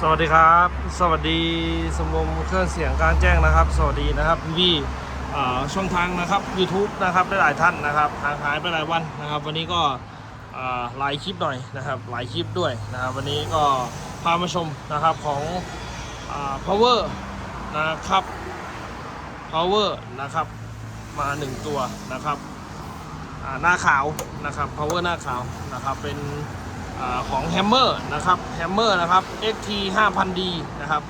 สวัสดีครับ สวัสดีสมรมเครื่องเสียงการแจ้งนะครับ สวัสดีนะครับพี่ๆช่องทางนะครับ YouTube นะครับได้หลายท่านนะครับห่างหายไปหลายวันนะครับ วันนี้ก็หลายคลิปหน่อยนะครับหลายคลิปด้วยนะครับวันนี้ก็พามาชมนะครับของอ power นะครับ power นะครับมาหนึ่งตัวนะครับหน้าขาวนะครับ power หน้าขาวนะครับเป็น อของ Hammer นะครับ Hammer นะครับ XT 5000D นะครับ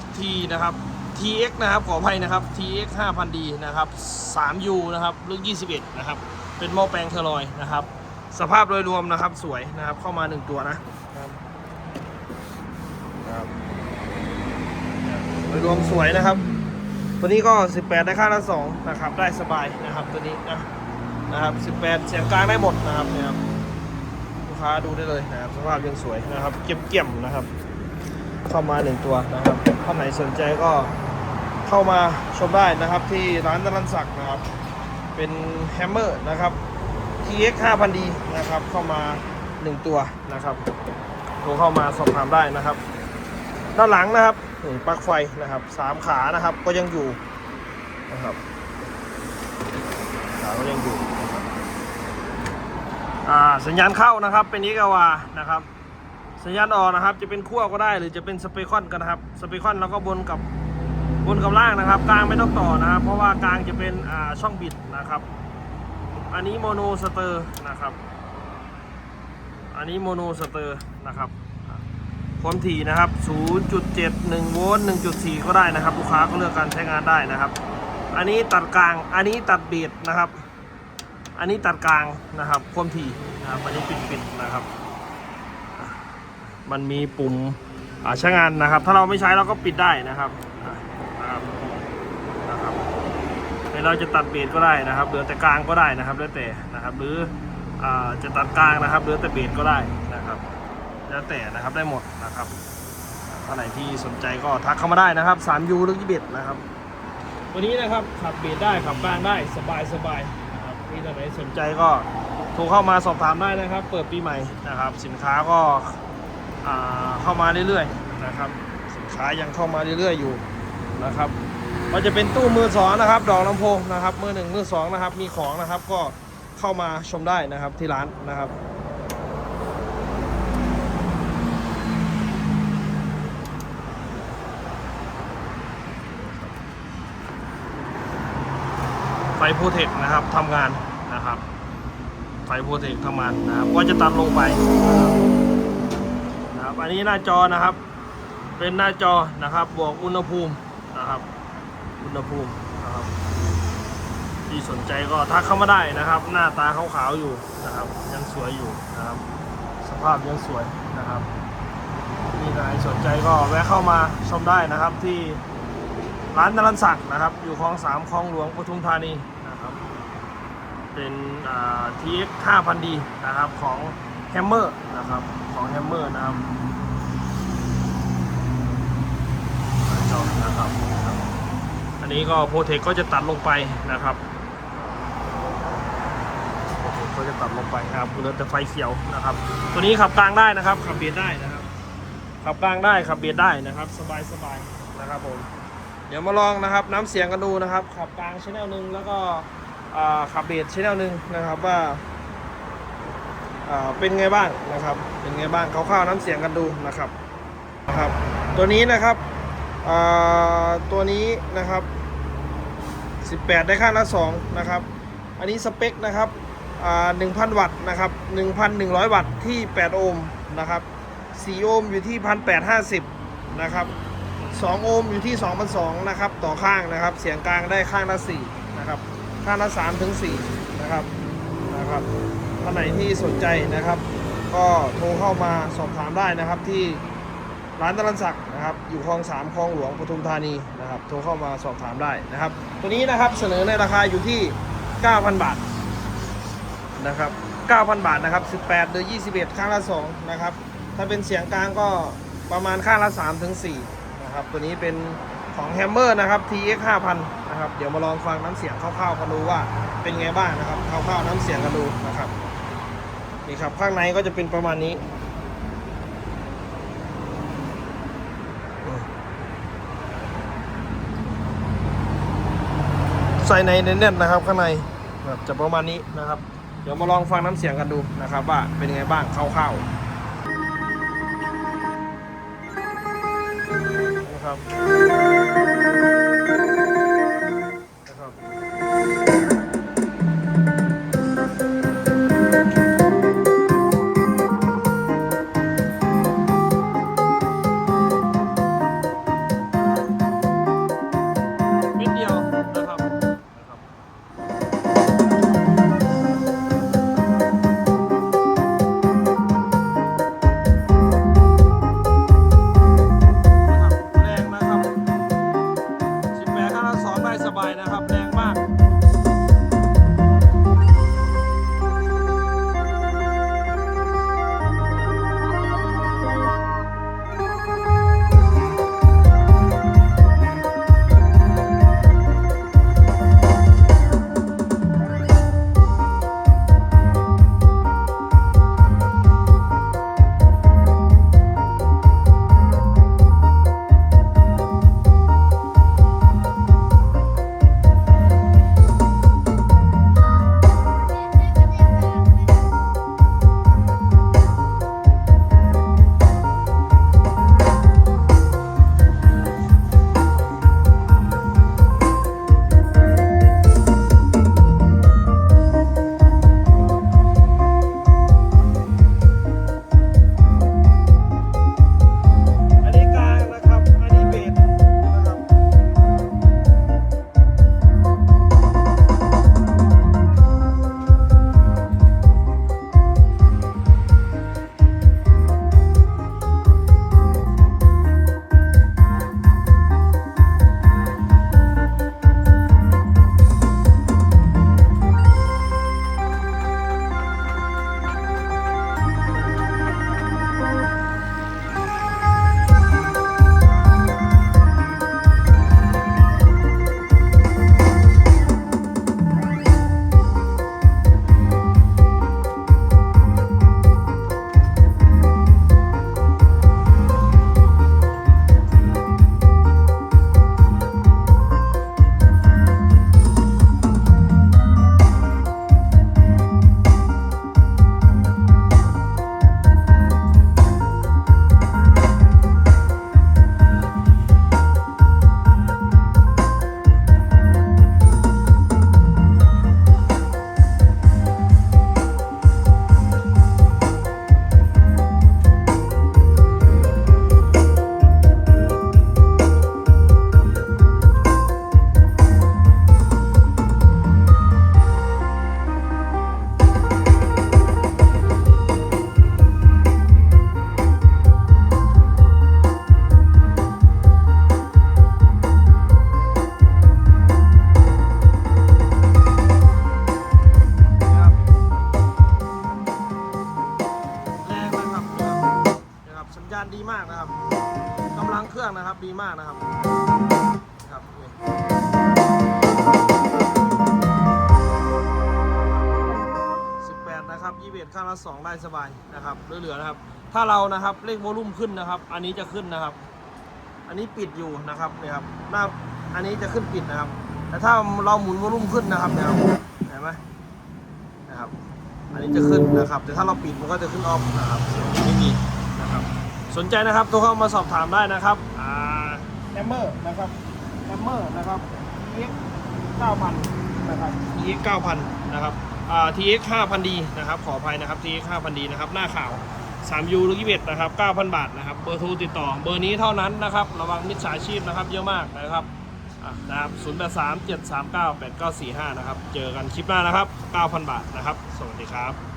XT นะครับ TX นะครับขออภัยนะครับ TX 5000D นะครับ 3U นะครับรุ่น21 นะครับ เป็นหม้อแปลงเทอร์ลอยนะครับ สภาพโดยรวมนะครับสวยนะครับเข้ามา 1 ตัวนะครับนะครับโดยรวมสวยนะครับ ตัวนี้ก็ 18 ได้ค่าละ2นะครับ ได้สบายนะครับตัวนี้นะนะครับ 18 เสียงกลางได้หมดนะครับนี่ยครับ ค้าดูได้เลยนะครับสภาพยังสวยนะครับ เกี่ยมๆนะครับ เข้ามาหนึ่งตัวนะครับท่านไหนสนใจก็เข้ามาชมได้นะครับที่ร้านตลันศักดิ์นะครับ เป็นแฮมเมอร์นะครับ TX 5000D นะครับ เข้ามา 1 ตัวนะครับโทรเข้ามาสอบถามได้นะครับ ด้านหลังนะครับปลั๊กไฟนะครับสามขานะครับก็ยังอยู่นะครับขาก็ยังอยู่ สัญญาณเข้านะครับเป็นนิกาวานะครับ สัญญาณออกนะครับ จะเป็นขั้วก็ได้หรือจะเป็นสเปคอนกันนะครับสเปคอนแล้วก็บนกับบนกับล่างนะครับกลางไม่ต้องต่อนะครับ เพราะว่ากลางจะเป็นช่องบิดนะครับ อันนี้โมโนสเตอร์นะครับ อันนี้โมโนสเตอร์นะครับความถี่นะครับ 0.71โวลต์1.4 ก็ได้นะครับ ลูกค้าก็เลือกการใช้งานได้นะครับ อันนี้ตัดกลาง อันนี้ตัดเบสนะครับ อันนี้ตัดกลางนะครับความถี่นะครับอันนี้ปิดปิดนะครับ มันมีปุ่มใช้งานนะครับ ถ้าเราไม่ใช้เราก็ปิดได้นะครับนะครับนะครับเราจะตัดเบสก็ได้นะครับเหลือแต่กลางก็ได้นะครับแล้วแต่นะครับ หรือจะตัดกลางนะครับเหลือแต่เบสก็ได้นะครับแล้วแต่นะครับได้หมดนะครับท่านไหนที่สนใจก็ทักเข้ามาได้นะครับ 3 u หรือ21นะครับ วันนี้นะครับขับเบสได้ขับกลางได้สบายสบาย นะครับที่ท่านไหนสนใจก็โทรเข้ามาสอบถามได้นะครับ เปิดปีใหม่นะครับ สินค้าก็าเข้ามาเรื่อยๆนะครับ สินค้ายังเข้ามาเรื่อยๆอยู่นะครับมันจะเป็นตู้มือสองนะครับ ดอกลำโพงนะครับมือหนึ่งมือสองนะครับ มีของนะครับก็เข้ามาชมได้นะครับที่ร้านนะครับ ไฟโพเทคนะครับทำงานนะครับ ไฟโพเทคทำงานนะครับก็จะตัดลงไปนะครับอันนี้หน้าจอนะครับ เป็นหน้าจอนะครับบวกอุณหภูมินะครับ อุณหภูมินะครับที่สนใจก็ทักเข้ามาได้นะครับ หน้าตาขาวๆอยู่นะครับ ยังสวยอยู่นะครับ สภาพยังสวยนะครับมีใครสนใจก็แวะเข้ามาชมได้นะครับที่ ร้านนรันศักดิ์นะครับ อยู่คลองสามคลองหลวงปทุมธานีนะครับ เป็นทีเอ็กห้าพันดีนะครับของแฮมเมอร์นะครับของแฮมเมอร์นะครับจอนะครับ อันนี้ก็โปรเทคก็จะตัดลงไปนะครับโปรเทคก็จะตัดลงไปครับเหลือแต่ไฟเขียวนะครับ ตัวนี้ขับกลางได้นะครับ ขับเบียดได้นะครับ ขับกลางได้ขับเบียดได้นะครับ สบายสบายๆนะครับผม เดี๋ยวมาลองนะครับน้ำเสียงกันดูนะครับ ขับกลางชแนลหนึ่งแล้วก็ขับเบสชแนลหนึ่งนะครับว่าเป็นไงบ้างนะครับ เป็นไงบ้างคร่าวๆน้ำเสียงกันดูนะครับนะครับตัวนี้นะครับตัวนี้นะครับ 18 ได้ค่าละ2นะครับ อันนี้สเปคนะครับอ่า1,000 วัตต์นะครับ1,100 วัตต์ที่ 8 โอห์มนะครับ4โอห์มอยู่ที่ 1,850 นะครับ 2 โอห์มอยู่ที่ 2,200นะครับ ต่อข้างนะครับ เสียงกลางได้ข้างละ4นะครับ ข้างละ3ถึง4นะครับ นะครับท่านไหนที่สนใจนะครับ ก็โทรเข้ามาสอบถามได้นะครับที่ร้านตลันศักดิ์นะครับ อยู่คลองสามคลองหลวงปทุมธานีนะครับ โทรเข้ามาสอบถามได้นะครับ ตัวนี้นะครับเสนอในราคาอยู่ที่ 9,000 บาทนะครับ 9,000 บาทนะครับ 18หรือ21 ข้างละ2นะครับ ถ้าเป็นเสียงกลางก็ประมาณข้างละ3ถึง4ะครับ ตัวนี้เป็นของแฮมเมอร์นะครับ TX 5000นะครับ เดี๋ยวมาลองฟังน้ำเสียงคร่าวๆกันดูว่าเป็นไงบ้างนะครับคร่าวๆน้ำเสียงกันดูนะครับนี่ครับข้างในก็จะเป็นประมาณนี้ใส่ในแน่นๆนะครับ ข้างในแบบจะประมาณนี้นะครับ เดี๋ยวมาลองฟังน้ำเสียงกันดูนะครับ ว่าเป็นไงบ้างคร่าวๆ น เครื่องนะครับดีมากนะครับนะครับนี่18นะครับข้างละ2ได้สบายนะครับเหลือๆนะครับ ถ้าเรานะครับเร่งโวลุ่มขึ้นนะครับ อันนี้จะขึ้นนะครับ อันนี้ปิดอยู่นะครับเนี่ยครับหน้าอันนี้จะขึ้นปิดนะครับ แต่ถ้าเราหมุนโวลุ่มขึ้นนะครับเนี่ยเห็นไหมนะครับอันนี้จะขึ้นนะครับ แต่ถ้าเราปิดมันก็จะขึ้นออฟนะครับไม่มีนะครับ สนใจนะครับโทรเข้ามาสอบถามได้นะครับ มเมอร์นะครับแอมเมอร์นะครับ TX 9000นะครับ TX 9000 นะครับอ่า TX 5000D นะครับ ขออภัยนะครับ TX 5000D นะครับ หน้าข่าว 3U หรือ21นะครับ 9,000 บาทนะครับ เบอร์โทรติดต่อ เบอร์นี้เท่านั้นนะครับ ระวังมิจฉาชีพนะครับ เยอะมากนะครับอะนะครับ083 739 8945 นะครับ เจอกันคลิปหน้านะครับ 9,000 บาทนะครับ สวัสดีครับ